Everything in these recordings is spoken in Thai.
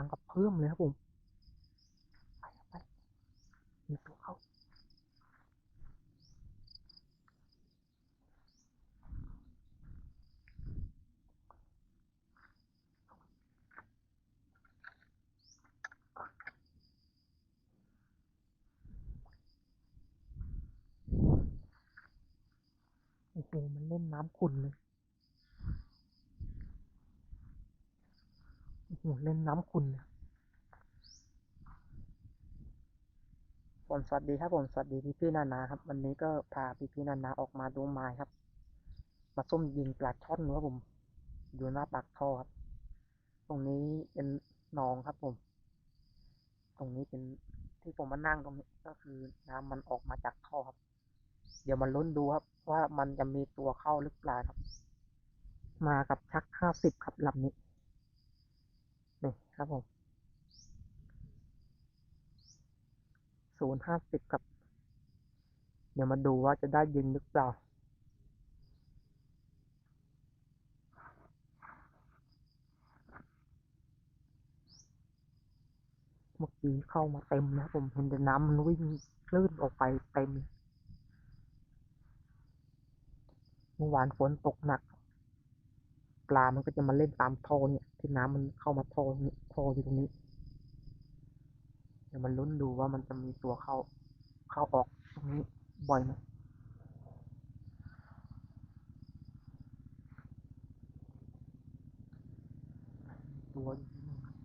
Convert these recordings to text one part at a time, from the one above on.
อย่างกับเพิ่มเลยครับผมไปไปมีตัวเข้าโอ้โหมันเล่นน้ำขุ่นเลย โอ้โหเล่นน้ำขุ่นเลยผมสวัสดีครับผมสวัสดีพี่พี่นานาครับ วันนี้ก็พาพี่พี่นานาออกมาดูไม้ครับ มาส้มยิงปลาช่อนครับผมอยู่หน้าปากท่อครับ ตรงนี้เป็นหนองครับผม ตรงนี้เป็นที่ผมมานั่งตรงนี้ก็คือน้ำมันออกมาจากท่อครับ เดี๋ยวมาลุ้นดูครับ ว่ามันจะมีตัวเข้าหรือเปล่าครับ มากับชักห้าสิบครับลำนี้ นี่ครับผมศูนย์ห้าสิบครับ เดี๋ยวมาดูว่าจะได้ยิงหรือเปล่าเมื่อกี้เข้ามาเต็มนะผมเห็นแต่น้ำมันวิ่งคลื่นออกไปเต็มเลยเมื่อวานฝนตกหนัก ปลา มันก็จะมาเล่นตามท่อเนี่ย ที่น้ำมันเข้ามาท่อนี้ท่ออยู่ตรงนี้ เดี๋ยวมันลุ้นดูว่ามันจะมีตัวเข้า เข้าออกตรงนี้บ่อยไหมตัวอยู่ที่นู่นครับ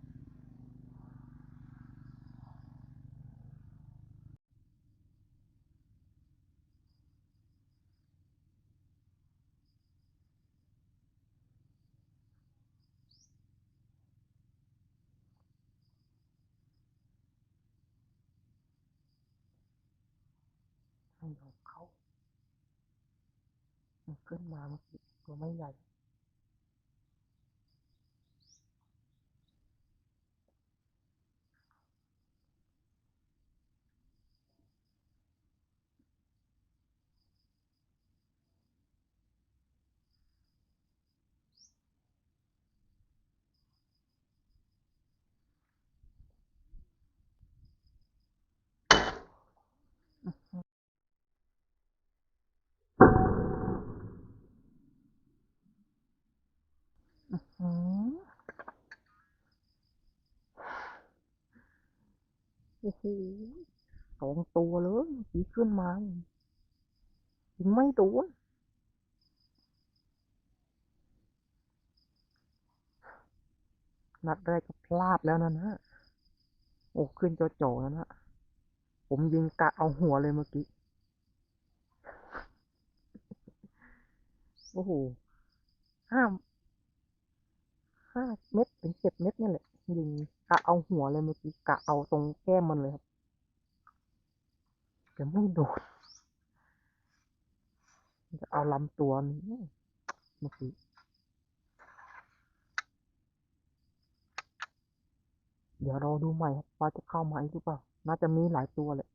ให้เราเข้ามัน ขึ้นมาเมื่อกี้ตัวไม่ใหญ่ อ้โหสองตัวเลยสีขึ้นมายิงไม่โดนนัดแรกก็พลาดแล้วนะนะ โอ้ ขึ้นโจๆแล้วนะ ผมยิงกะเอาหัวเลยเมื่อกี้ โอ้โห ห้าห้าเม็ดถึงเจ็ดเม็ดนี่แหละ ยิง กะเอาหัวเลยเมื่อกี้กะเอาตรงแก้มมันเลยครับแต่ไม่โดนจะเอาลำตัวนี่เมื่อกี้เดี๋ยวเราดูใหม่ครับว่าจะเข้ามาอีกหรือเปล่า น่าจะมีหลายตัวแหละ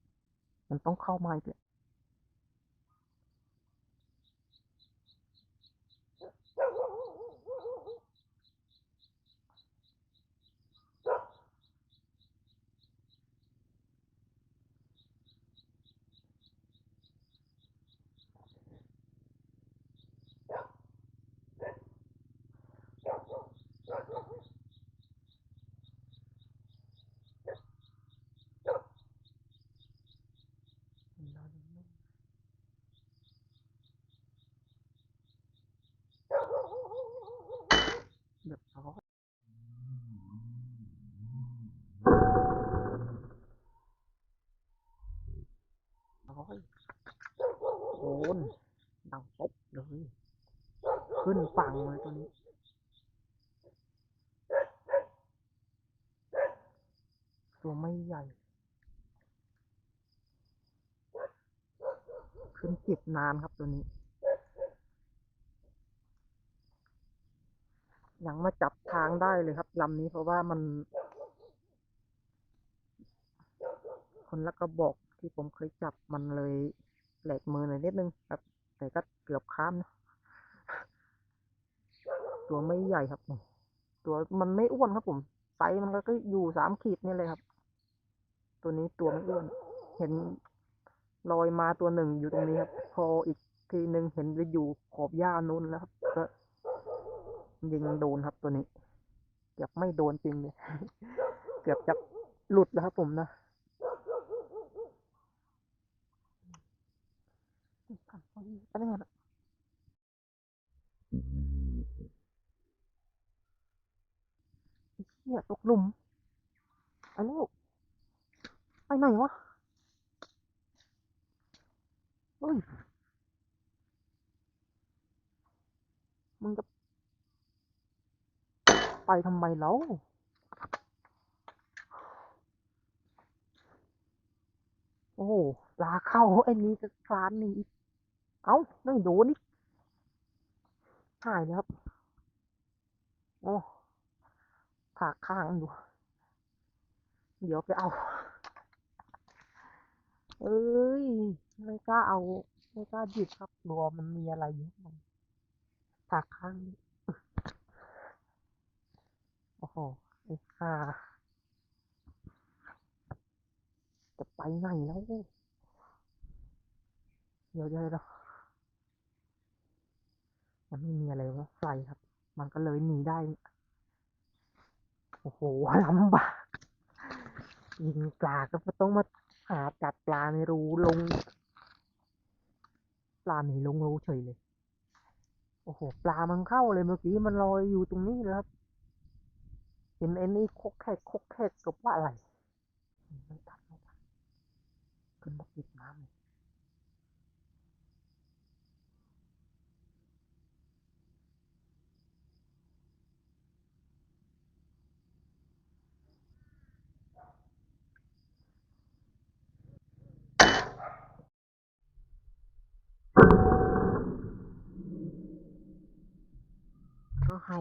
มันต้องเข้ามาอีกแหละ นู่นเรียบร้อยร้อยโอนดังป๊บเลย ขึ้นฝั่งเลยตัวนี้ตัวไม่ใหญ่ ขึ้นจิบนานครับตัวนี้ ยังมาจับทางได้เลยครับลำนี้เพราะว่ามัน คนละกระบอกที่ผมเคยจับมันเลยแหลกมือหน่อยนิดนึงครับ แต่ก็เกือบข้ามนะตัวไม่ใหญ่ครับตัวมันไม่อ้วนครับผมไซส์มันก็ก็อยู่สามขีดนี่เลยครับ ตัวนี้ตัวไม่อ้วน เห็น ลอยมาตัวหนึ่งอยู่ตรงนี้ครับ พออีกทีหนึ่งเห็นไปอยู่ขอบหญ้านู้นแล้วครับก็ยิงโดนครับตัวนี้ เกือบไม่โดนจริงเลยเกือบจะหลุดแล้วครับผมนะอันนี้มันไอ้เหี้ยตกหลุมไอ้ลูกไปไหนวะ มึงจะไปทำไมแล้วโอ้ลาเข้าไอ้นี้ก็คลานนีอีกเอ้าไม่โดนนี่หายเลยครับ โอ้ถากข้างอยู่ เดี๋ยวไปเอา เอ้ย ไม่กล้าเอา ไม่กล้าหยิบครับกลัวมันมีอะไรอยู่ข้างในถากข้างนี่โอ้โหไอ้ห่าจะไปไหนแล้ว เดี๋ยวเดี๋ยวเดี๋ยวมันไม่มีอะไรว่าไฟครับ มันก็เลยหนีได้ โอ้โหลำบากยิงปลาก็ต้องมาหาจับปลาในรูลง ปลาหนลงรูเฉยเลย โอ้โห ปลามันเข้าเลยเมื่อกี้มันลอยอยู่ตรงนี้เลยครับ เห็นไอ้นี่คกแคกคกแคกกับว่าอะไรไม่ตัดไม่ตัดขึ้นมาติดน้ำเลย ก็เห่า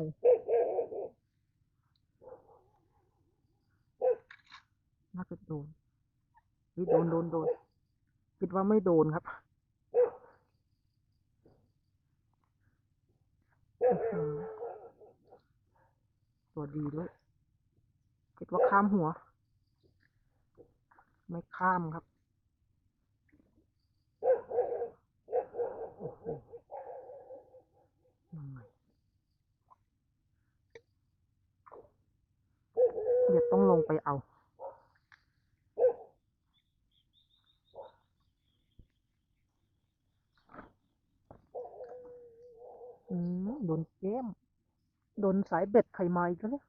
น่าจะโดนเฮ้ยโดนโดนโดนคิดว่าไม่โดนครับตัวดีด้วยคิดว่าข้ามหัว ไม่ข้ามครับ โอ้โหยังไง เดี๋ยวต้อง ลงไปเอา อืมโดนแก้มโดนสายเบ็ดไข่ไม้ก็เนี่ย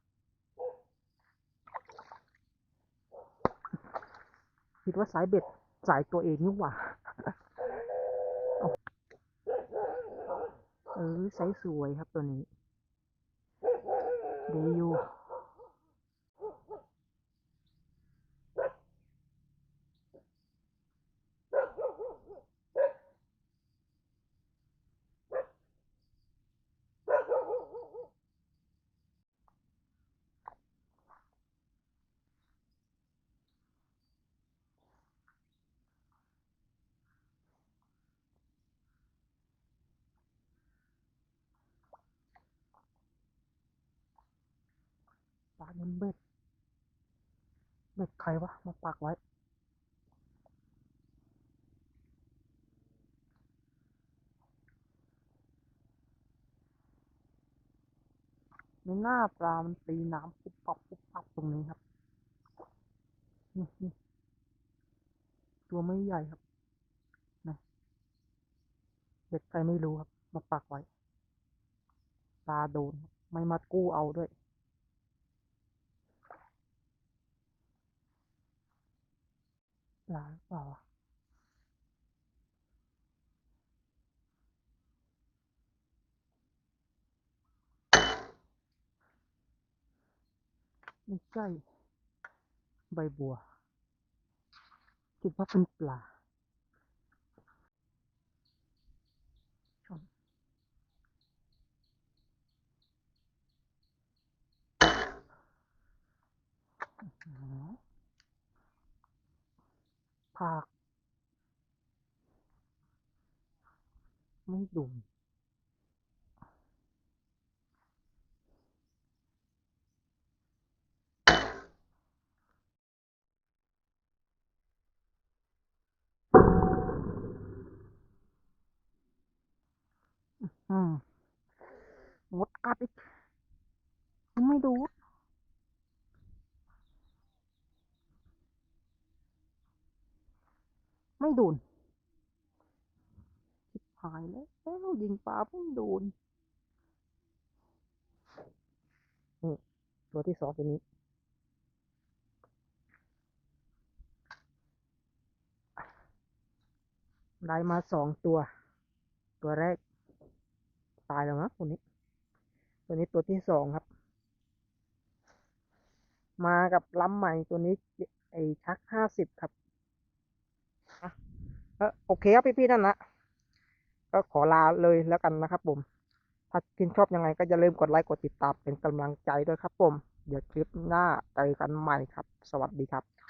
คิดว่าสายเบ็ดสายตัวเองนี่หว่าเอออไซส์สวยครับตัวนี้ดีอยู่ ปลาบนเบ็ด เบ็ดใครวะ มาปักไว้ ในหน้าปลา มันตีน้ำปุ๊บปับปุ๊บปับตรงนี้ครับนี่ตัวไม่ใหญ่ครับนะเบ็ดใครไม่รู้ครับ มาปักไว้ ปลาโดน ไม่มากู้เอาด้วย ปลาหรือเปล่าไม่ใช่ใบบัว คิดว่าเป็นปลาากไม่ดุมงดกัดอีกไม่ดู ไม่ดูนชิบหายแล้วแล้ว ยิงปลาไม่โดนนี่ตัวที่สองตัวนี้ได้มาสองตัว ตัวแรก ตายแล้วนะตัวนี้ ตัวนี้ตัวที่สองครับ มากับล้ำใหม่ตัวนี้ ไอชักห้าสิบครับ โอเคครับพี่ๆนั่นนะก็ขอลาเลยแล้วกันนะครับผมถ้าชื่นชอบยังไงก็อย่าลืมกดไลค์กดติดตามเป็นกำลังใจด้วยครับผม เดี๋ยวคลิปหน้าเจอกันใหม่ครับ สวัสดีครับ